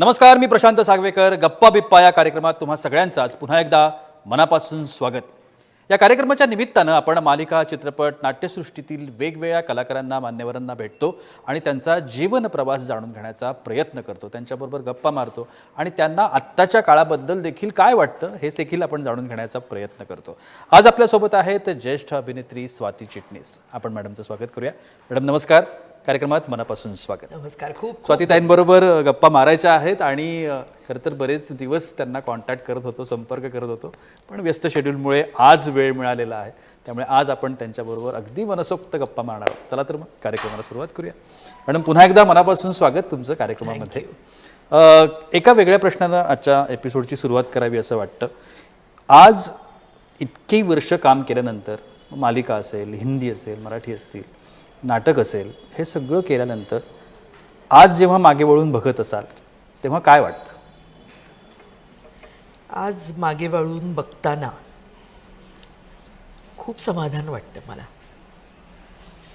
नमस्कार मी प्रशांत सागवेकर. गप्पा बिप्पा या कार्यक्रमात तुम्हा सगळ्यांचं आज पुन्हा एकदा मनापासून स्वागत. या कार्यक्रमाच्या निमित्तानं आपण मालिका चित्रपट नाट्यसृष्टीतील वेगवेगळ्या कलाकारांना मान्यवरांना भेटतो आणि त्यांचा जीवन प्रवास जाणून घेण्याचा प्रयत्न करतो. त्यांच्याबरोबर गप्पा मारतो आणि त्यांना आत्ताच्या काळाबद्दल देखील काय वाटतं हे देखील आपण जाणून घेण्याचा प्रयत्न करतो. आज आपल्यासोबत आहेत ज्येष्ठ अभिनेत्री स्वाती चिटणीस. आपण मॅडमचं स्वागत करूया. मॅडम नमस्कार. कार्यक्रमात मनापासून स्वागत. नमस्कार खूप स्वातीताईंबरोबर गप्पा मारायच्या आहेत आणि खरं तर बरेच दिवस त्यांना कॉन्टॅक्ट करत होतो संपर्क करत होतो पण व्यस्त शेड्यूलमुळे आज वेळ मिळालेला आहे. त्यामुळे आज आपण त्यांच्याबरोबर अगदी मनसोक्त गप्पा मारणार आहोत. चला तर मग कार्यक्रमाला सुरुवात करूया. मॅडम पुन्हा एकदा मनापासून स्वागत तुमचं कार्यक्रमामध्ये. एका वेगळ्या प्रश्नानं आजच्या एपिसोडची सुरुवात करावी असं वाटतं. आज इतकी वर्ष काम केल्यानंतर मालिका असेल हिंदी असेल मराठी असतील नाटक असेल हे सगळं केल्यानंतर आज जेव्हा मागे वळून बघत असाल तेव्हा काय वाटतं? आज मागे वळून बघताना खूप समाधान वाटतं मला.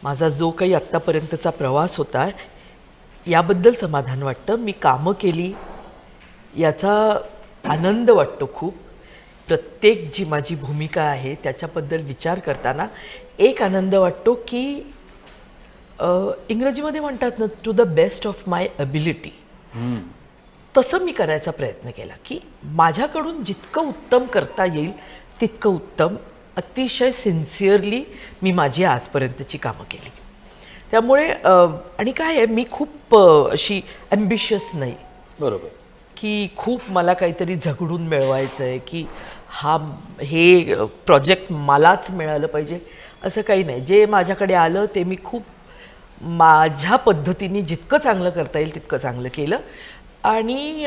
माझा जो काही आत्तापर्यंतचा प्रवास होता याबद्दल समाधान वाटतं. मी कामं केली याचा आनंद वाटतो खूप. प्रत्येक जी माझी भूमिका आहे त्याच्याबद्दल विचार करताना एक आनंद वाटतो की इंग्रजीमध्ये म्हणतात ना to the best of my ability तसं मी करायचा प्रयत्न केला की माझ्याकडून जितकं उत्तम करता येईल तितकं उत्तम अतिशय सिन्सिअरली मी माझी आजपर्यंतची कामं केली. त्यामुळे आणि काय आहे मी खूप अशी ॲम्बिशियस नाही. बरोबर. की खूप मला काहीतरी झगडून मिळवायचं आहे की हा हे प्रोजेक्ट मलाच मिळालं पाहिजे असं काही नाही. जे माझ्याकडे आलं ते मी खूप माझ्या पद्धतीने जितकं चांगलं करता येईल तितकं चांगलं केलं. आणि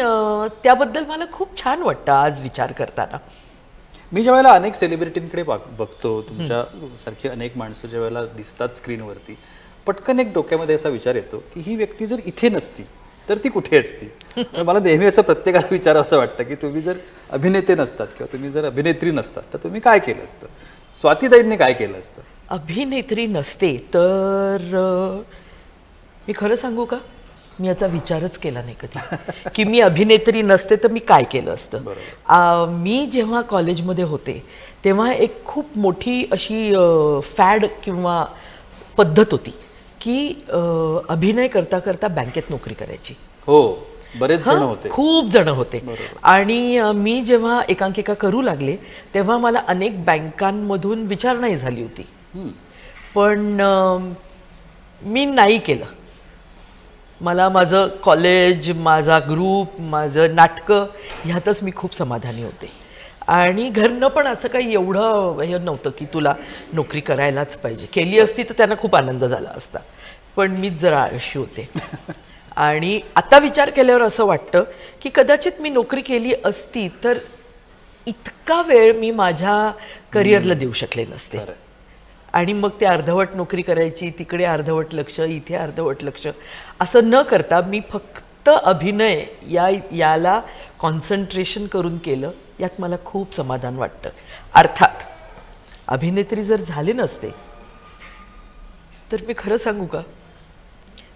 त्याबद्दल मला खूप छान वाटतं आज विचार करताना. मी ज्या वेळेला अनेक सेलिब्रिटींकडे बघ- बघतो तुमच्या सारखी अनेक माणसं ज्या वेळेला दिसतात स्क्रीनवरती पटकन एक डोक्यामध्ये असा विचार येतो की ही व्यक्ती जर इथे नसती तर ती कुठे असती? मला नेहमी असं प्रत्येकाला विचारावं असं वाटतं की तुम्ही जर अभिनेते नसतात किंवा तुम्ही जर अभिनेत्री नसतात तर तुम्ही काय केलं असतं? स्वातीताईंनी काय केलं असतं? अभिनेत्री नसते तर मी खरं सांगू का? मी याचा विचारच केला नाही कधी. की मी अभिनेत्री नसते तर मी काय केलं असतं? मी जेव्हा कॉलेजमध्ये होते तेव्हा एक खूप मोठी अशी फॅड किंवा पद्धत होती. की अभिनय करता करता बँकेत नोकरी करायची. हो बरेच जण होते. खूप जण होते. आणि मी जेव्हा एकांकिका करू लागले तेव्हा मला अनेक बँकांमधून विचारणाही झाली होती. पण मी नाही केलं. मला माझं कॉलेज माझा ग्रुप माझं नाटकं ह्यातच मी खूप समाधानी होते. आणि घरनं पण असं काही एवढं हे नव्हतं की तुला नोकरी करायलाच पाहिजे. केली असती तर त्यांना खूप आनंद झाला असता. पण मीच जरा आळशी होते. आणि आता विचार केल्यावर असं वाटतं की कदाचित मी नोकरी केली असती तर इतका वेळ मी माझ्या करिअरला देऊ शकले नसते. आणि मग ते अर्धवट नोकरी करायची तिकडे अर्धवट लक्ष इथे अर्धवट लक्ष असं न करता मी फक्त अभिनय या याला कॉन्सन्ट्रेशन करून केलं. यात मला खूप समाधान वाटतं. अर्थात अभिनेत्री जर झाले नसते तर मी खरं सांगू का?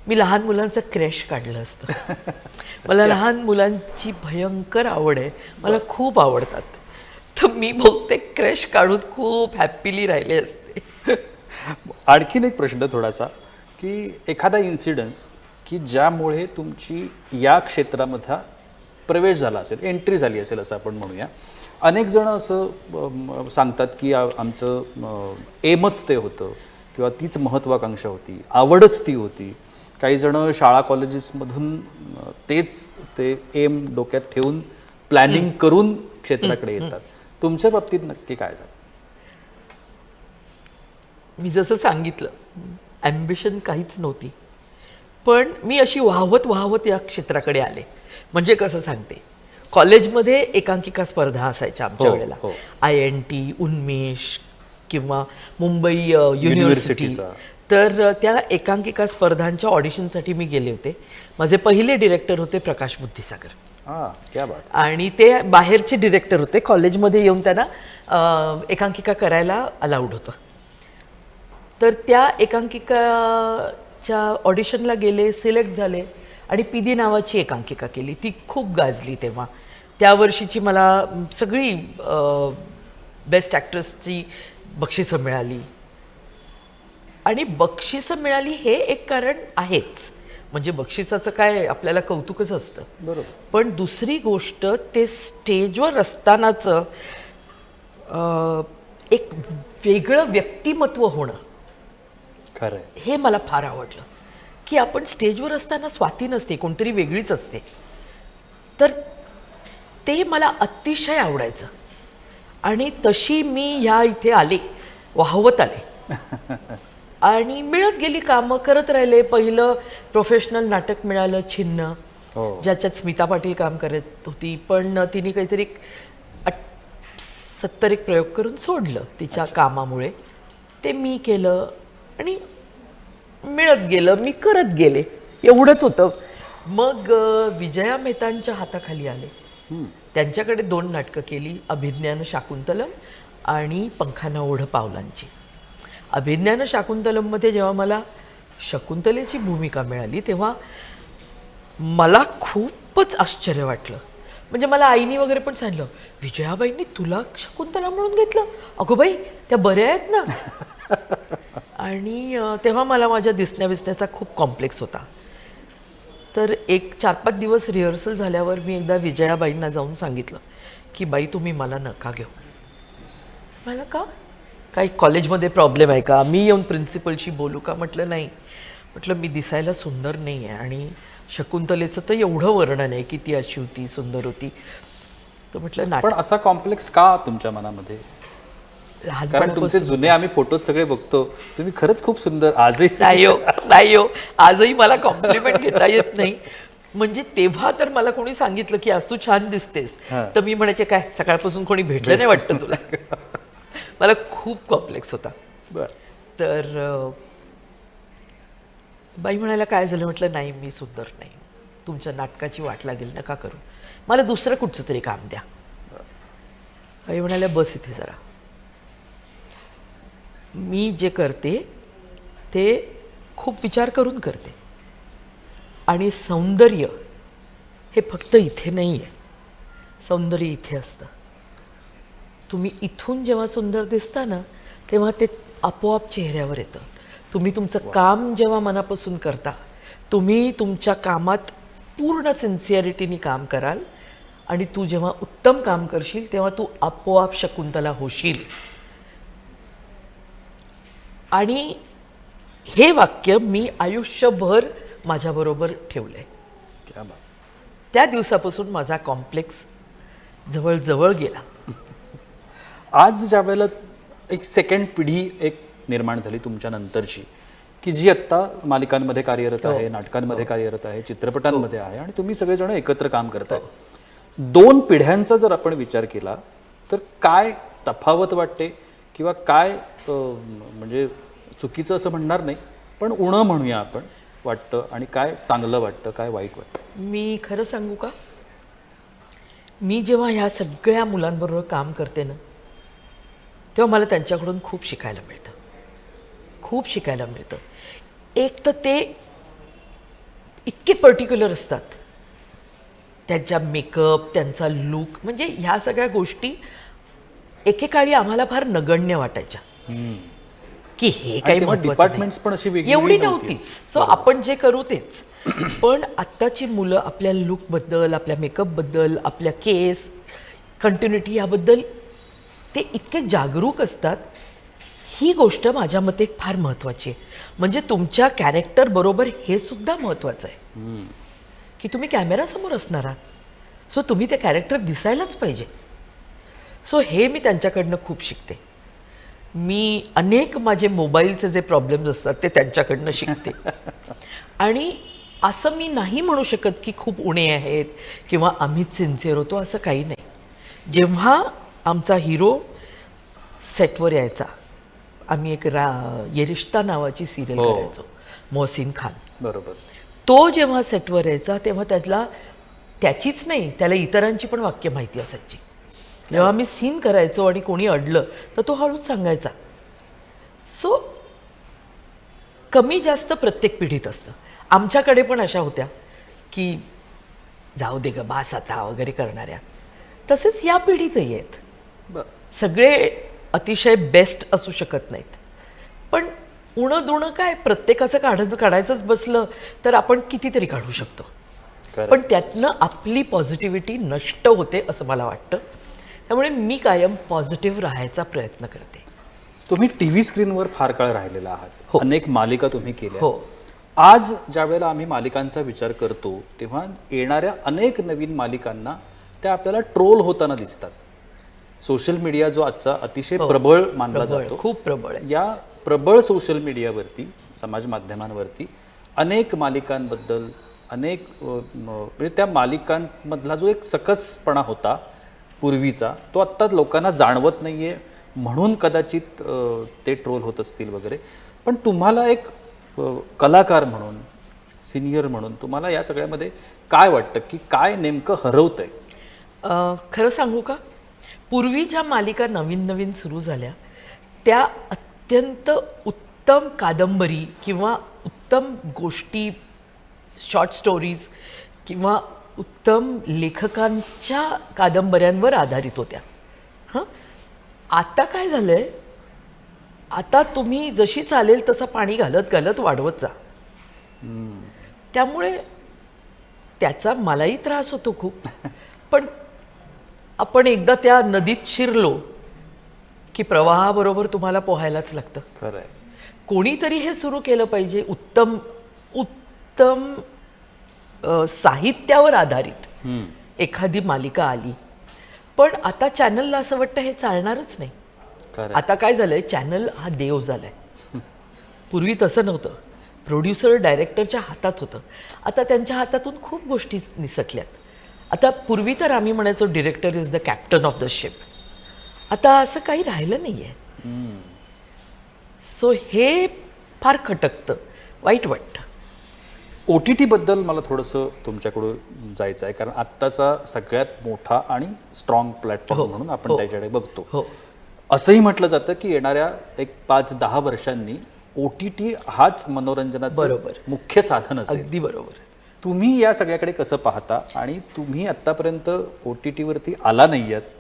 मी लहान मुलांचं क्रॅश काढलं असतं. मला लहान मुलांची भयंकर आवड आहे. मला खूप आवडतात. तर मी बहुतेक क्रॅश काढून खूप हॅप्पीली राहिले असते. आणखीन एक प्रश्न थोडासा की एखादा इन्सिडन्स की ज्यामुळे तुमची या क्षेत्रामध्ये प्रवेश झाला असेल एंट्री झाली असेल असं आपण म्हणूया. अनेक जण असं सांगतात की आमचं एमच ते होतं किंवा तीच महत्त्वाकांक्षा होती आवडच ती होती. काही जण शाळा कॉलेजेसमधून तेच ते एम डोक्यात ठेवून प्लॅनिंग करून क्षेत्राकडे येतात. तुमच्या बाबतीत नक्की काय झालं? मी जसं सांगितलं ॲम्बिशन काहीच नव्हती. पण मी अशी वाहवत वाहवत या क्षेत्राकडे आले. म्हणजे कसं सांगते? कॉलेजमध्ये एकांकिका स्पर्धा असायच्या आमच्या हो, वेळेला. हो. आय एन टी उन्मेष किंवा मुंबई अ, युनिव्हर्सिटी युनिव्हर्सिटीचा. तर त्या एकांकिका स्पर्धांच्या ऑडिशनसाठी मी गेले होते. माझे पहिले डिरेक्टर होते प्रकाश बुद्धिसागर. हां क्या बात. आणि ते बाहेरचे डिरेक्टर होते. कॉलेजमध्ये येऊन त्यांना अ, एकांकिका करायला अलाउड होतं. तर त्या एकांकिकाच्या ऑडिशनला गेले सिलेक्ट झाले. आणि पिदी नावाची एकांकिका केली. ती खूप गाजली तेव्हा. त्या वर्षीची मला सगळी बेस्ट ॲक्ट्रेसची बक्षिसं मिळाली. आणि बक्षिसं मिळाली हे एक कारण आहेच. म्हणजे बक्षिसाचं काय आपल्याला कौतुकच असतं. बरोबर. पण दुसरी गोष्ट ते स्टेजवर असतानाचं एक वेगळं व्यक्तिमत्व होणं. खरं हे मला फार आवडलं. की आपण स्टेजवर असताना स्वाती नसते कोणतरी वेगळीच असते. तर ते मला अतिशय आवडायचं. आणि तशी मी ह्या इथे आले वाहवत आले. आणि मिळत गेली कामं करत राहिले. पहिलं प्रोफेशनल नाटक मिळालं छिन्न हो. ज्याच्यात स्मिता पाटील काम करत होती. पण तिने काहीतरी सत्तर एक प्रयोग करून सोडलं तिच्या कामामुळे. ते मी केलं. आणि मिळत गेलं मी करत गेले. एवढंच होतं. मग विजया मेहतांच्या हाताखाली आले. त्यांच्याकडे दोन नाटकं केली अभिज्ञान शाकुंतलम आणि पंखाना ओढ पावलांची. अभिज्ञान शाकुंतलममध्ये जेव्हा मला शकुंतलेची भूमिका मिळाली तेव्हा मला खूपच आश्चर्य वाटलं. म्हणजे मला आईनी वगैरे पण सांगितलं विजयाबाईंनी तुला शकुंतला म्हणून घेतलं? अगो बाई त्या बऱ्या आहेत ना. आणि तेव्हा मला माझ्या दिसण्या बिसण्याचा खूप कॉम्प्लेक्स होता. तर एक चार पाच दिवस रिहर्सल झाल्यावर मी एकदा विजयाबाईंना जाऊन सांगितलं की बाई तुम्ही मला नका घेऊ. मला का? काही कॉलेजमध्ये प्रॉब्लेम आहे का? मी येऊन प्रिन्सिपलशी बोलू का? म्हटलं नाही. म्हटलं मी दिसायला सुंदर नाही आहे आणि शकुंतलेचं तर एवढं वर्णन आहे की ती अशी होती सुंदर होती. तर म्हटलं नाही. पण असा कॉम्प्लेक्स का तुमच्या मनामध्ये? कारण तुमचे जुने आम्ही फोटो सगळे बघतो. तुम्ही खरंच खूप सुंदर. आजही नाही हो नाही हो. आजही मला कॉम्प्लिमेंट घेता येत नाही. म्हणजे तेव्हा तर मला कोणी सांगितलं की आज तू छान दिसतेस. तर मी म्हणायचे काय सकाळपासून कोणी भेटलं नाही वाटतं तुला? मला खूप कॉम्प्लेक्स होता. तर बाई म्हणायला काय झालं? म्हटलं नाही मी सुंदर नाही. तुमच्या नाटकाची वाट लागेल नका करू. मला दुसरं कुठचं तरी काम द्या. बाई म्हणाल्या बस इथे जरा. मी जे करते ते खूप विचार करून करते. आणि सौंदर्य हे फक्त इथे नाही आहे सौंदर्य इथे असतं. तुम्ही इथून जेव्हा सुंदर दिसता ना तेव्हा ते आपोआप चेहऱ्यावर येतं. तुम्ही तुमचं काम जेव्हा मनापासून करता तुम्ही तुमच्या कामात पूर्ण सिन्सिअरिटीने काम कराल आणि तू जेव्हा उत्तम काम करशील तेव्हा तू आपोआप शकुंतला होशील. आणि हे वाक्य मी आयुष्यभर माझ्याबरोबर ठेवलं आहे. त्या दिवसापासून माझा कॉम्प्लेक्स जवळजवळ गेला. आज ज्या वेळेला एक सेकंड पिढी एक निर्माण झाली तुमच्या नंतरची की जी आत्ता मालिकांमध्ये कार्यरत आहे नाटकांमध्ये कार्यरत आहे चित्रपटांमध्ये आहे आणि तुम्ही सगळेजण एकत्र काम करताय दोन पिढ्यांचा जर आपण विचार केला तर काय तफावत वाटते किंवा काय म्हणजे चुकीचं असं म्हणणार नाही पण उणं म्हणूया आपण वाटतं आणि काय चांगलं वाटतं काय वाईट वाटतं? मी खरं सांगू का? मी जेव्हा ह्या सगळ्या मुलांबरोबर काम करते ना तेव्हा मला त्यांच्याकडून खूप शिकायला मिळतं. खूप शिकायला मिळतं. एक तर ते इतके पर्टिक्युलर असतात. त्यांच्या मेकअप त्यांचा लूक म्हणजे ह्या सगळ्या गोष्टी एकेकाळी आम्हाला फार नगण्य वाटायच्या. की हे काही महत्वाचं departments पण अशी एवढी नव्हतीच. नव्हतीच. सो आपण जे करू तेच. पण आत्ताची मुलं आपल्या लुकबद्दल आपल्या मेकअपबद्दल आपल्या केस कंटिन्युटी याबद्दल ते इतके जागरूक असतात. ही गोष्ट माझ्या मते फार महत्त्वाची आहे. म्हणजे तुमच्या कॅरेक्टर बरोबर हे सुद्धा महत्त्वाचं आहे. की तुम्ही कॅमेरासमोर असणार आहात. सो तुम्ही ते कॅरेक्टर दिसायलाच पाहिजे. सो हे मी त्यांच्याकडनं खूप शिकते. मी अनेक माझे मोबाईलचे जे प्रॉब्लेम्स असतात ते त्यांच्याकडनं शिकते. आणि असं मी नाही म्हणू शकत की खूप उणे आहेत किंवा आम्हीच सिन्सिअर होतो असं काही नाही. जेव्हा आमचा हिरो सेटवर यायचा आम्ही एक रा ये रिश्ता नावाची सिरियल हो. करायचो मोहसिन खान. बरोबर. तो जेव्हा सेटवर यायचा तेव्हा त्यातला त्याचीच नाही त्याला इतरांची पण वाक्य माहिती असायची. जेव्हा आम्ही सीन करायचो आणि कोणी अडलं तर तो हळूच सांगायचा. सो कमी जास्त प्रत्येक पिढीत असतं. आमच्याकडे पण अशा होत्या की जाऊ दे ग बास आता वगैरे करणाऱ्या. तसेच या पिढीतही आहेत. सगळे अतिशय बेस्ट असू शकत नाहीत. पण उणं दुणं काय प्रत्येकाचं काढत काढायचंच बसलं तर आपण कितीतरी काढू शकतो. पण त्यातनं आपली पॉझिटिव्हिटी नष्ट होते असं मला वाटतं. त्यामुळे मी कायम पॉझिटिव्ह राहायचा प्रयत्न करते. तुम्ही टीव्ही स्क्रीनवर फार काळ राहिलेला आहात. हो. अनेक मालिका तुम्ही केल्या. हो. आज ज्या वेळेला आम्ही मालिकांचा विचार करतो तेव्हा येणाऱ्या अनेक नवीन मालिकांना त्या आपल्याला ट्रोल होताना दिसतात. सोशल मीडिया जो आजचा अतिशय प्रबळ मानला प्रबळ जातो खूप प्रबळ आहे. या प्रबळ सोशल मीडियावरती समाज माध्यमांवरती अनेक मालिकांबद्दल अनेक अ, म, म्हणजे त्या मालिकांमधला जो एक सकसपणा होता पूर्वीचा तो आत्ता लोकांना जाणवत नाही आहे म्हणून कदाचित ते ट्रोल होत असतील वगैरे. पण तुम्हाला एक कलाकार म्हणून सिनियर म्हणून तुम्हाला या सगळ्यामध्ये काय वाटतं? की काय नेमकं हरवतंय? आहे खरं सांगू का? पूर्वी ज्या मालिका नवीन नवीन सुरू झाल्या त्या अत्यंत उत्तम कादंबरी किंवा उत्तम गोष्टी शॉर्ट स्टोरीज किंवा उत्तम लेखकांच्या कादंबऱ्यांवर आधारित होत्या. हां? आता काय झालंय? आता तुम्ही जशी चालेल तसं पाणी घालत घालत वाढवत जा. त्यामुळे त्याचा मलाही त्रास होतो खूप. पण आपण एकदा त्या नदीत शिरलो की प्रवाहाबरोबर तुम्हाला पोहायलाच लागतं. खरं आहे कोणीतरी हे सुरू केलं पाहिजे. उत्तम उत्तम साहित्यावर आधारित. एखादी मालिका आली. पण आता चॅनलला असं वाटतं हे चालणारच नाही. आता काय झालंय? चॅनल हा देव झालाय. पूर्वी तसं नव्हतं. प्रोड्युसर डायरेक्टरच्या हातात होतं. आता त्यांच्या हातातून खूप गोष्टी निसटल्यात. आता पूर्वी तर आम्ही म्हणायचो director is the captain of the ship आता असं काही राहिलं नाही आहे सो हे फार खटकतं वाईट वाटतं. ओ टी टीबद्दल मला थोडंसं तुमच्याकडून जायचं आहे. कारण आत्ताचा सगळ्यात मोठा आणि स्ट्रॉंग प्लॅटफॉर्म हो, म्हणून आपण हो. त्याच्याकडे बघतो. हो. असंही म्हटलं जातं की येणाऱ्या एक पाच दहा वर्षांनी ओ टी टी हाच मनोरंजनाचं बरोबर. मुख्य साधन असेल. अगदी बरोबर. तुम्ही या सगळ्याकडे कसं पाहता? आणि तुम्ही आत्तापर्यंत ओ टी टीवरती आला नाही आहात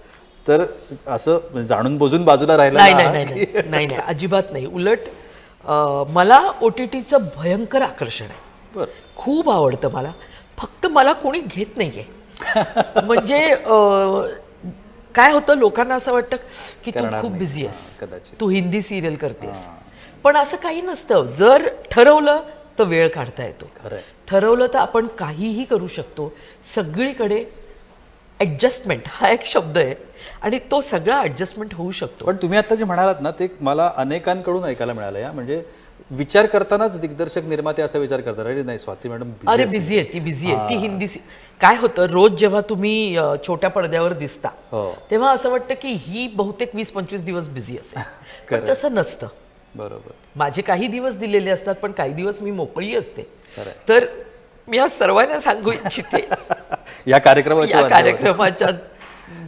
तर असं जाणून बुजून बाजूला राहिला नाही नाही नाही नाही अजिबात नाही. उलट मला ओ टी टीचं भयंकर आकर्षण आहे. बरं. खूप आवडतं मला. फक्त मला कोणी घेत नाहीये. म्हणजे अं, काय होतं लोकांना असं वाटतं की तू खूप नाही. बिझी आहेस. तू हिंदी सिरियल करतेस. पण असं काही नसतं. जर ठरवलं तर वेळ काढता येतो. आहे. ठरवलं तर आपण काहीही करू शकतो. सगळीकडे ॲडजस्टमेंट हा एक शब्द आहे आणि तो सगळा ॲडजस्टमेंट होऊ शकतो. पण तुम्ही आता जे म्हणालात ना ते मला अनेकांकडून ऐकायला मिळालं या. म्हणजे विचार करतानाच दिग्दर्शक निर्माते असा विचार करतात. अरे नाही स्वाती मॅडम अरे असतील." बिझी आहे ती बिझी आहे. ती हिंदी काय होतं रोज जेव्हा तुम्ही छोट्या पडद्यावर दिसता हो. तेव्हा असं वाटतं की ही बहुतेक वीस पंचवीस दिवस बिझी असेल. तसं नसतं. बरोबर. माझे काही दिवस दिलेले असतात पण काही दिवस मी मोकळी असते. तर मी आज सर्वांना सांगू इच्छिते. या कार्यक्रमाच्या या. कार्यक्रमाच्या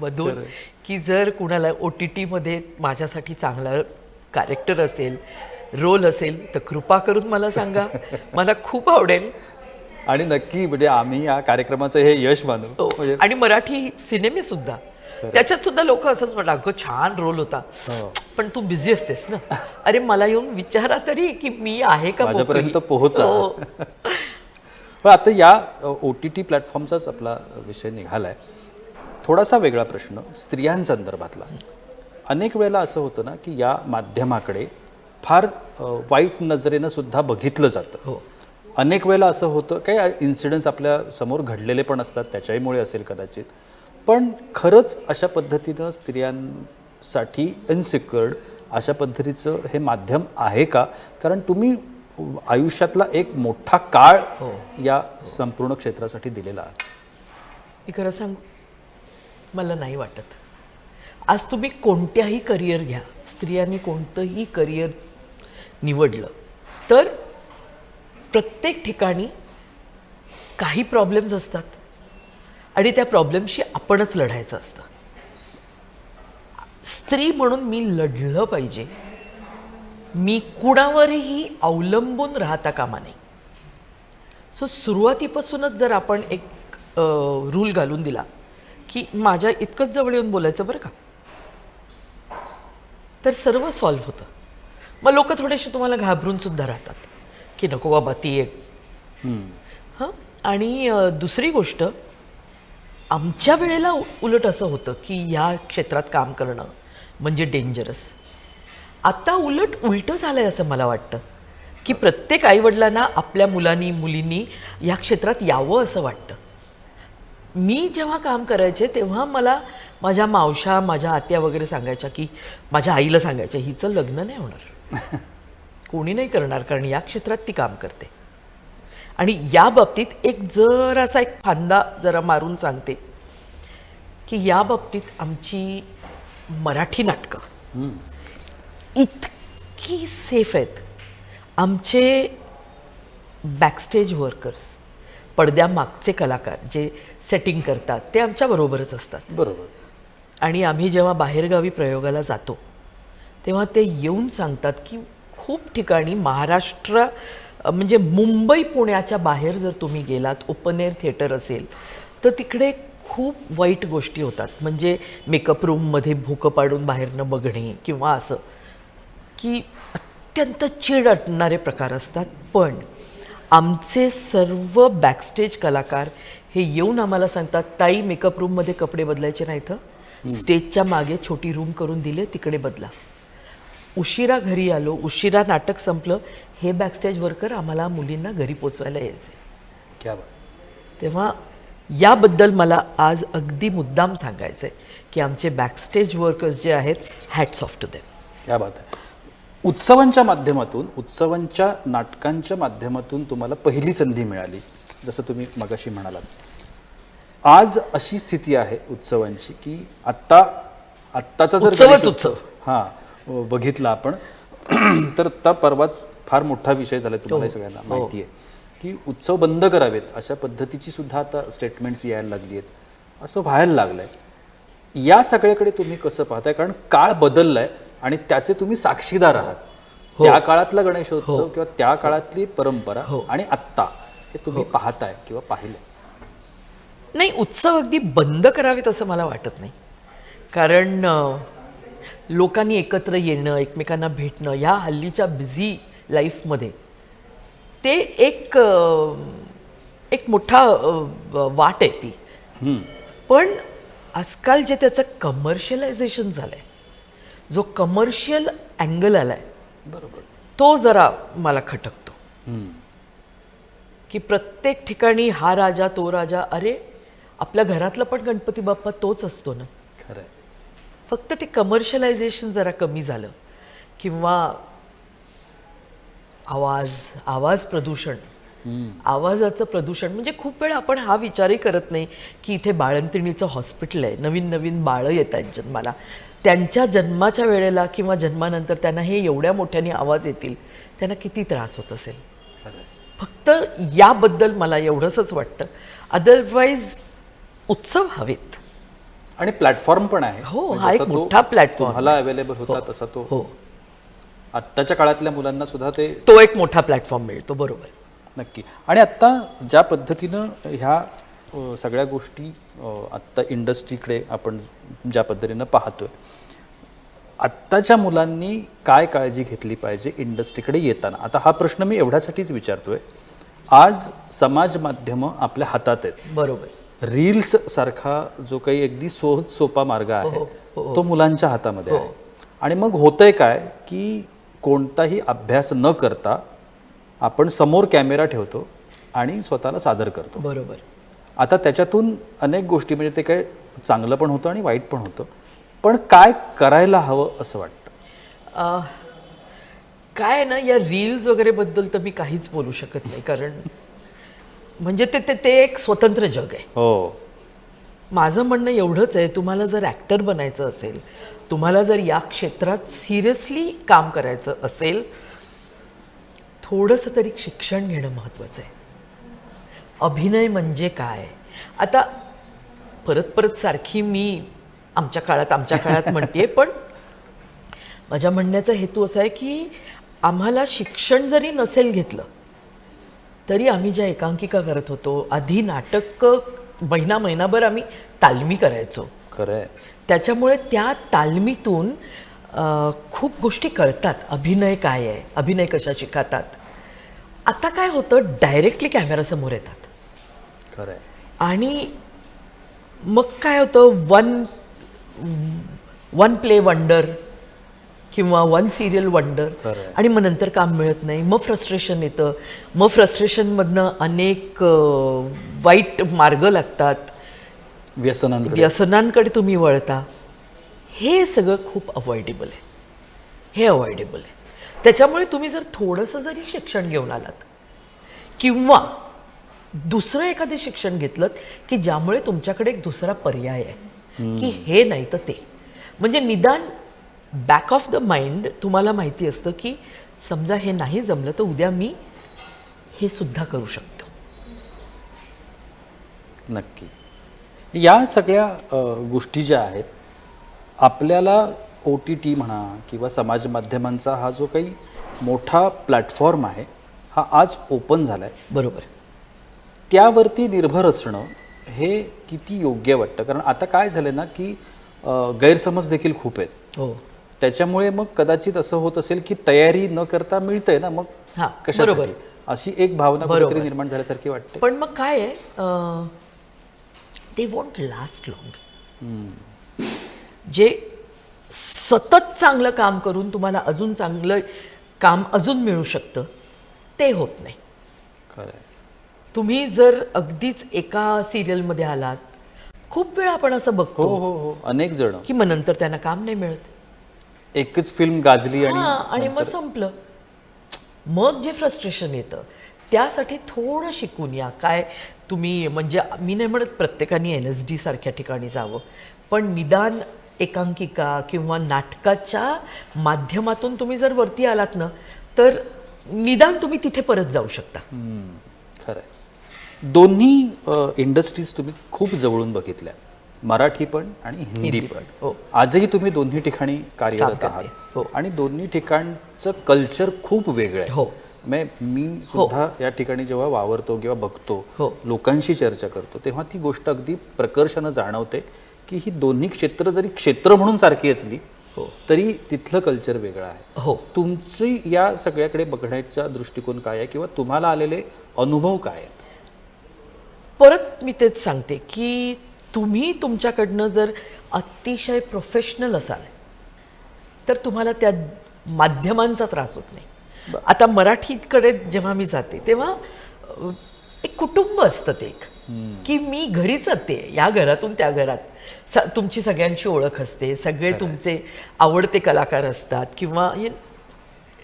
मधून की जर कुणाला ओ टी टीमध्ये माझ्यासाठी चांगला कॅरेक्टर असेल रोल असेल तर कृपा करून मला सांगा मला खूप आवडेल आणि नक्की म्हणजे आम्ही या कार्यक्रमाचं हे यश मानू हो. म्हणजे आणि मराठी सिनेमे सुद्धा त्याच्यात सुद्धा लोक असंच म्हणतात अगं छान रोल होता हो. पण तू बिझी असतेस ना अरे मला येऊन विचारा तरी की मी आहे का? माझ्यापर्यंत पोहोचा. हो. पण आता या ओ टी टी प्लॅटफॉर्मचाच आपला विषय निघाला आहे थोडासा वेगळा प्रश्न स्त्रियांसंदर्भातला अनेक वेळेला असं होतं ना की या माध्यमाकडे फार वाईट नजरेनं सुद्धा बघितलं जातं. हो. अनेक वेळेला असं होतं काही इन्सिडेंट्स आपल्यासमोर घडलेले पण असतात त्याच्याहीमुळे असेल कदाचित. पण खरंच अशा पद्धतीनं स्त्रियांसाठी इन्सिक्युअर्ड अशा पद्धतीचं हे माध्यम आहे का? कारण तुम्ही आयुष्यातला एक मोठा काळ या संपूर्ण क्षेत्रासाठी दिलेला आहे मी खरं सांगू? मला नाही वाटत. आज तुम्ही कोणत्याही करिअर घ्या स्त्रियांनी कोणतंही करिअर निवडलं. तर प्रत्येक ठिकाणी काही प्रॉब्लेम्स असतात आणि त्या प्रॉब्लेमशी आपणच लढायचं असतं. स्त्री म्हणून मी लढलं पाहिजे. मी कुणावरही अवलंबून राहता कामा नये. सो सुरुवातीपासूनच जर आपण एक रूल घालून दिला की माझ्या इतकंच जवळ येऊन बोलायचं बरं का? तर सर्व सॉल्व्ह होतं. मग लोक थोडेसे तुम्हाला घाबरून सुद्धा राहतात. की नको बाबा ती एक. हां? आणि दुसरी गोष्ट आमच्या वेळेला उलट असं होतं की या क्षेत्रात काम करणं म्हणजे डेंजरस आता उलट उलटं झालं आहे असं मला वाटतं. की प्रत्येक आईवडिलांना आपल्या मुलांनी मुलींनी या क्षेत्रात यावं असं वाटतं. मी जेव्हा काम करायचे तेव्हा मला माझ्या मावशा माझ्या आत्या वगैरे सांगायच्या की माझ्या आईला सांगायच्या हिचं लग्न नाही होणार. कोणी नाही करणार कारण या क्षेत्रात ती काम करते. आणि या बाबतीत एक जरासा एक फांदा जरा मारून सांगते की या बाबतीत आमची मराठी नाटकं इतकी सेफ आहेत. आमचे बॅकस्टेज वर्कर्स पडद्यामागचे कलाकार जे सेटिंग करतात ते आमच्याबरोबरच असतात. बरोबर. आणि आम्ही जेव्हा बाहेरगावी प्रयोगाला जातो तेव्हा ते येऊन सांगतात की खूप ठिकाणी महाराष्ट्र म्हणजे मुंबई पुण्याच्या बाहेर जर तुम्ही गेलात ओपन एअर थिएटर असेल तर तिकडे खूप वाईट गोष्टी होतात. म्हणजे मेकअप रूममध्ये भूकं पाडून बाहेरनं बघणे किंवा असं की अत्यंत चिड आणणारे प्रकार असतात. पण आमचे सर्व बॅकस्टेज कलाकार हे येऊन आम्हाला सांगतात ताई मेकअप रूममध्ये कपडे बदलायचे नाहीत हं. स्टेजच्या मागे छोटी रूम करून दिले तिकडे बदला. उशिरा घरी आलो उशिरा नाटक संपलं हे बॅकस्टेज वर्कर आम्हाला मुलींना घरी पोचवायला यायचे. क्या बात. तेव्हा याबद्दल मला आज अगदी मुद्दाम सांगायचं आहे की आमचे बॅकस्टेज वर्कर्स जे आहेत हॅट्स ऑफ टू देम क्या बात आहे. उत्सवांच्या माध्यमातून उत्सवांच्या नाटकांच्या माध्यमातून तुम्हाला पहिली संधी मिळाली जसं तुम्ही मगाशी म्हणालात. आज अशी स्थिती आहे उत्सवांची की आत्ता आत्ताचा जर उत्सवच गणेश उत्सव. हां बघितला आपण. तर आता परवाच फार मोठा विषय झाला हो. तुम्हाला सगळ्यांना माहिती आहे. की उत्सव बंद करावेत अशा पद्धतीची सुद्धा आता स्टेटमेंट्स यायला लागली आहेत. असं व्हायला लागलंय. या सगळ्याकडे तुम्ही कसं पाहताय? कारण काळ बदललाय आणि त्याचे तुम्ही साक्षीदार आहात. हो. त्या काळातला गणेशोत्सव किंवा त्या काळातली परंपरा आणि आत्ता हे तुम्ही हो. पाहताय किंवा पाहिले नाही उत्सव अगदी बंद करावेत असं मला वाटत नाही. कारण लोकांनी एकत्र येणं एकमेकांना भेटणं ह्या हल्लीच्या बिझी लाईफमध्ये ते एक एक मोठा वाट आहे ती. पण आजकाल जे त्याचं कमर्शियलायझेशन झालंय जो कमर्शियल अँगल आलाय बरोबर. तो जरा मला खटकतो. की प्रत्येक ठिकाणी हा राजा तो राजा अरे आपल्या घरातला पण गणपती बाप्पा तोच असतो ना. खरंय. फक्त ते कमर्शियलायझेशन जरा कमी झालं. किंवा आवाज आवाज प्रदूषण. आवाजाचं प्रदूषण. म्हणजे खूप वेळा आपण हा विचारही करत नाही की इथे बाळंतिणीचं हॉस्पिटल आहे. नवीन नवीन बाळं येत आहेत जन्माला. त्यांच्या जन्माच्या वेळेला किंवा जन्मानंतर त्यांना हे एवढ्या मोठ्याने आवाज येतील त्यांना किती त्रास होत असेल? फक्त याबद्दल मला एवढंच वाटतं. अदरवाईज उत्सव हवेत. आणि प्लॅटफॉर्म पण आहे. हो, म्हणजे हा एक मोठा platform तुम्हाला अवेलेबल होता तसा तो. हो. आत्ताच्या काळातल्या मुलांना सुद्धा ते तो एक मोठा प्लॅटफॉर्म मिळतो बरोबर. नक्की. आणि आत्ता ज्या पद्धतीनं ह्या सगळ्या गोष्टी आत्ता इंडस्ट्रीकडे आपण ज्या पद्धतीनं पाहतोय आत्ताच्या मुलांनी काय काळजी घेतली पाहिजे इंडस्ट्रीकडे येताना? आता हा प्रश्न मी एवढ्यासाठीच विचारतोय. आज समाज माध्यमं आपल्या हातात आहेत. बरोबर. रील्स सारखा जो काही अगदी सहज सोपा मार्ग आहे तो मुलांच्या हातामध्ये आहे. आणि मग होतंय काय की कोणताही अभ्यास न करता आपण समोर कॅमेरा ठेवतो आणि स्वतःला सादर करतो. बरोबर. आता त्याच्यातून अनेक गोष्टी म्हणजे ते काय चांगलं पण होतं आणि वाईट पण होतं. पण काय करायला हवं असं वाटतं? काय ना या रील्स वगैरे बद्दल तर मी काहीच बोलू शकत नाही कारण म्हणजे ते ते- ते एक स्वतंत्र जग आहे. हो. माझं म्हणणं एवढंच आहे तुम्हाला जर ॲक्टर बनायचं असेल तुम्हाला जर या क्षेत्रात सिरियसली काम करायचं असेल थोडंसं तरी शिक्षण घेणं महत्त्वाचं आहे. अभिनय म्हणजे काय? आता परत परत सारखी मी आमच्या काळात आमच्या काळात म्हणते पण माझ्या म्हणण्याचा हेतू असा आहे की आम्हाला शिक्षण जरी नसेल घेतलं तरी आम्ही ज्या एकांकिका करत होतो आधी नाटक महिना महिनाभर आम्ही तालमी करायचो. खरं आहे त्याच्यामुळे त्या तालमीतून खूप गोष्टी कळतात. अभिनय काय आहे? अभिनय कशा शिकतात आता काय होतं डायरेक्टली कॅमेरासमोर येतात. खरं आणि मग काय होतं वन वन प्ले वंडर किंवा वन सिरियल वंडर. आणि मग नंतर काम मिळत नाही. मग फ्रस्ट्रेशन येतं. मग फ्रस्ट्रेशनमधनं अनेक वाईट मार्ग लागतात. व्यसनांकडे. व्यसनांकडे तुम्ही वळता. हे सगळं खूप अवॉइडेबल आहे. हे अवॉइडेबल आहे. त्याच्यामुळे तुम्ही जर थोडंसं जरी शिक्षण घेऊन आलात किंवा दुसरं एखादे शिक्षण घेतलं की ज्यामुळे तुमच्याकडे एक दुसरा पर्याय आहे की हे नाही तर ते. म्हणजे निदान बॅक ऑफ द माइंड तुम्हाला माहिती असतं की समजा हे नाही जमलं तर उद्या मी हे सुद्धा करू शकतो. नक्की. या सगळ्या गोष्टी ज्या आहेत आपल्याला ओ टी टी म्हणा किंवा समाज माध्यमांचा हा जो काही मोठा प्लॅटफॉर्म आहे हा आज ओपन झाला आहे बरोबर. त्यावरती निर्भर असणं हे किती योग्य वाटतं? कारण आता काय झालं ना की गैरसमज देखील खूप आहेत. हो. त्याच्यामुळे मग कदाचित असं होत असेल की तयारी न करता मिळतंय ना मग हां, कशासाठी? बरोबर. अशी एक भावना बरोबर. कुठेतरी निर्माण झाल्यासारखी वाटते. पण मग काय आहे ते वॉन्ट लास्ट लॉंग जे सतत चांगलं काम करून तुम्हाला अजून चांगलं काम अजून मिळू शकतं ते होत नाही. खरं आहे तुम्ही जर अगदीच एका सिरियलमध्ये आलात खूप वेळा आपण असं हो बघतो हो हो. अनेक जण. की मग नंतर त्यांना काम नाही मिळत. एकच फिल्म गाजली आणि हां, आणि मग संपलं. मग जे फ्रस्ट्रेशन येतं त्यासाठी थोडं शिकून या. काय तुम्ही म्हणजे मी नाही म्हणत प्रत्येकाने एन एस डी सारख्या ठिकाणी जावं पण निदान एकांकिका किंवा नाटकाच्या माध्यमातून तुम्ही जर वरती आलात ना तर निदान तुम्ही तिथे परत जाऊ शकता. खरं आहे दोन्ही इंडस्ट्रीज तुम्ही खूप जवळून बघितल्या. मराठी पण आणि हिंदी पण हो. आजही तुम्ही दोन्ही ठिकाणी कार्यरत करते, आहात हो. आणि दोन्ही ठिकाणचं कल्चर खूप वेगळं आहे हो. म्हणजे मी सुद्धा या ठिकाणी जेव्हा वावरतो किंवा बघतो हो. लोकांशी चर्चा करतो तेव्हा ती गोष्ट अगदी प्रकर्षानं जाणवते की ही दोन्ही क्षेत्र जरी क्षेत्र म्हणून सारखी असली हो. तरी तिथलं कल्चर वेगळं आहे हो तुमची या सगळ्याकडे बघण्याचा दृष्टिकोन काय आहे किंवा तुम्हाला आलेले अनुभव काय परत मी तेच सांगते की तुम्ही तुमच्याकडनं जर अतिशय प्रोफेशनल असाल तर तुम्हाला त्या माध्यमांचा त्रास होत नाही. आता मराठीकडे जेव्हा मी जाते तेव्हा एक कुटुंब असतं ते एक. की मी घरीच जाते या घरातून त्या घरात. स तुमची सगळ्यांची ओळख असते सगळे तुमचे आवडते कलाकार असतात किंवा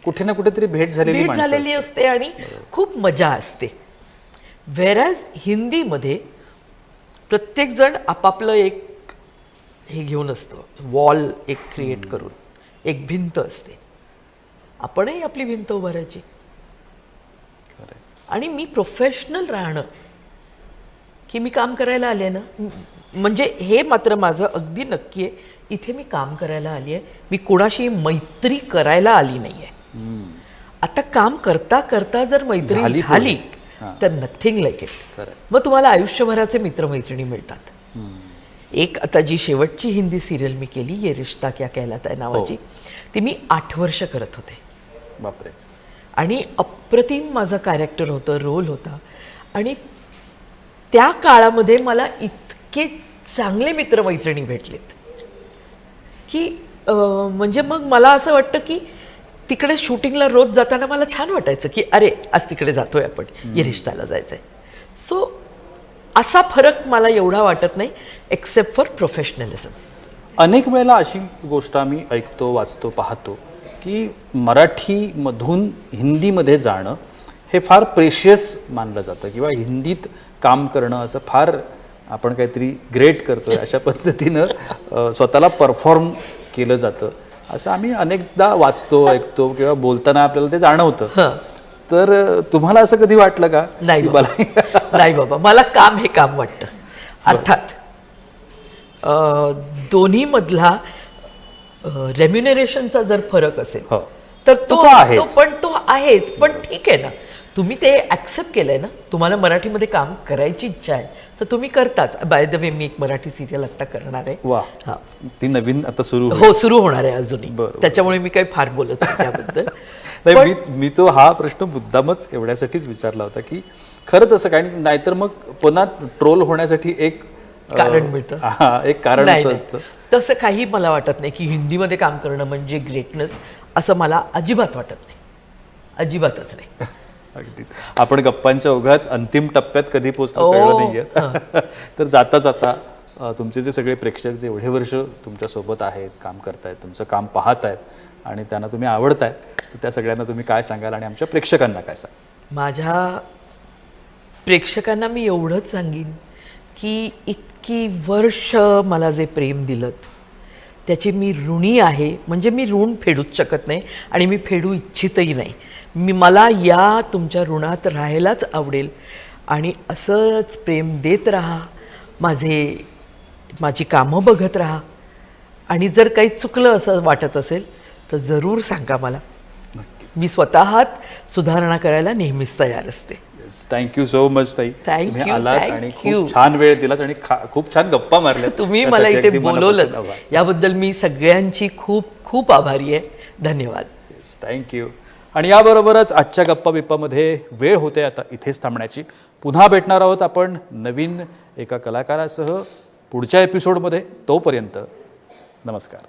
कुठे ना कुठेतरी भेट झालेली भेट झालेली असते आणि खूप मजा असते. व्हेरॅज हिंदीमध्ये प्रत्येकजण आपापलं एक हे घेऊन असतं. वॉल एक क्रिएट करून. एक भिंत असते. आपणही आपली भिंत उभारायची. आणि मी प्रोफेशनल राहणं की मी काम करायला आले ना म्हणजे हे मात्र माझं अगदी नक्की आहे. इथे मी काम करायला आली आहे. मी कोणाशी मैत्री करायला आली नाही आहे आता काम करता करता जर मैत्री झाली. तर नथिंग लाईक इट. मग तुम्हाला आयुष्यभराचे मित्रमैत्रिणी मिळतात. एक आता जी शेवटची हिंदी सिरियल मी केली ये रिश्ता क्या कहलाता है नावाची ती मी आठ वर्ष करत होते. बापरे. आणि अप्रतिम माझं कॅरेक्टर होतं रोल होता. आणि त्या काळामध्ये मला इतके चांगले मित्रमैत्रिणी भेटलेत. की म्हणजे मग मला असं वाटतं की तिकडे शूटिंगला रोज जाताना मला छान वाटायचं की अरे आज तिकडे जातोय आपण. ये रिश्ताला जायचंय. सो असा फरक मला एवढा वाटत नाही एक्सेप्ट फॉर प्रोफेशनलिझम अनेक वेळेला अशी गोष्ट आम्ही ऐकतो वाचतो पाहतो की मराठीमधून हिंदीमध्ये जाणं हे फार प्रेशियस मानलं जातं किंवा हिंदीत काम करणं असं फार आपण काहीतरी ग्रेट करतोय अशा पद्धतीनं स्वतःला परफॉर्म केलं जातं. असं आम्ही अनेकदा वाचतो ऐकतो किंवा बोलताना आपल्याला ते जाणवतं. तर तुम्हाला असं कधी वाटलं का? नाही. मला नाही बाबा. मला काम हे काम वाटतं. अर्थात दोन्हीमधला रेम्युनरेशनचा जर फरक असेल हो. तर तो. असतो, पण तो आहेच. पण ठीक आहे ना. तुम्ही ते ॲक्सेप्ट केलंय ना. तुम्हाला मराठीमध्ये काम करायची इच्छा आहे. तर तुम्ही करताच. बाय द वे मी एक मराठी सिरियल आत्ता करणार आहे. वा. हा. ती नवीन आता सुरू. हो सुरू होणार आहे अजूनही. त्याच्यामुळे मी काही फार बोलत नाही त्याबद्दल. नाही मी मी तो हा प्रश्न मुद्दामच एवढ्यासाठीच विचारला होता की खरंच असं काय? नाहीतर मग पुन्हा ट्रोल होण्यासाठी एक कारण मिळतं. एक कारण. असतं. तसं काही मला वाटत नाही की हिंदीमध्ये काम करणं म्हणजे ग्रेटनेस असं मला अजिबात वाटत नाही. अजिबातच नाही. अगदीच. आपण गप्पांच्या ओघात अंतिम टप्प्यात कधी पोहोचलो कळलं नाहीये. तर जाता जाता तुमचे जे सगळे प्रेक्षक जे एवढे वर्ष तुमच्यासोबत आहेत काम करतायत तुमचं काम पाहत आहेत आणि त्यांना तुम्ही आवडताय तर त्या सगळ्यांना तुम्ही काय सांगाल आणि आमच्या प्रेक्षकांना काय सांगाल? माझ्या प्रेक्षकांना मी एवढंच सांगेन की इतकी वर्ष मला जे प्रेम दिलं त्याची मी ऋणी आहे. म्हणजे मी ऋण फेडूच शकत नाही आणि मी फेडू इच्छितही नाही. मी मला या तुमच्या ऋणात राहायलाच आवडेल. आणि असंच प्रेम देत राहा. माझे माझी कामं बघत राहा. आणि जर काही चुकलं असं वाटत असेल तर जरूर सांगा मला. मी स्वतःच सुधारणा करायला नेहमीच तयार असते. थँक्यू सो मच ताई. तुम्ही आलात आणि. खूप छान वेळ दिलात आणि खूप छान गप्पा मारल्या तुम्ही मला इथे बोलवलं. याबद्दल मी सगळ्यांची खूप खूप आभारी आहे. धन्यवाद. थँक्यू आणि याबरोबरच आजच्या गप्पा बिप्पामध्ये वेळ होते आता इथेच थांबण्याची. पुन्हा भेटणार आहोत आपण नवीन एका कलाकारासह पुढच्या एपिसोडमध्ये तोपर्यंत नमस्कार.